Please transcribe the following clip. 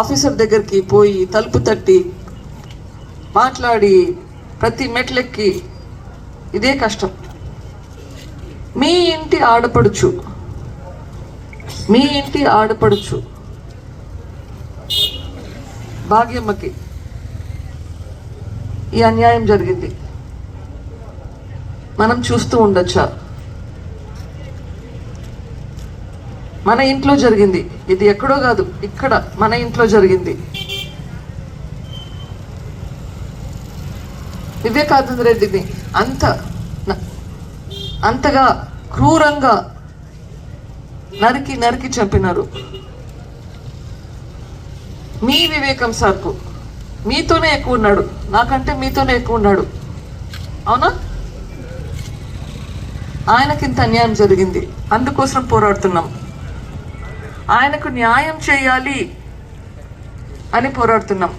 Officer దగ్గరికి పోయి తలుపు తట్టి మాట్లాడి ప్రతి మెట్లెక్కి ఇదే కష్టం. మీ ఇంటి ఆడపడుచు మీ ఇంటి ఆడపడుచు భాగ్యమ్మకి ఈ అన్యాయం జరిగింది. మనం చూస్తూ ఉండొచ్చా? మన ఇంట్లో జరిగింది. ఇది ఎక్కడో కాదు ఇక్కడ మన ఇంట్లో జరిగింది. వివేకానంద రెడ్డిని అంత అంతగా క్రూరంగా నరికి నరికి చంపినారు. మీ వివేకం సార్కు. మీతోనే ఎక్కువ ఉన్నాడు. నాకంటే మీతోనే ఎక్కువ ఉన్నాడు. అవునా? ఆయనకింత అన్యాయం జరిగింది. అందుకోసం పోరాడుతున్నాం. ఆయనకు న్యాయం చేయాలి అని పోరాడుతున్నాం.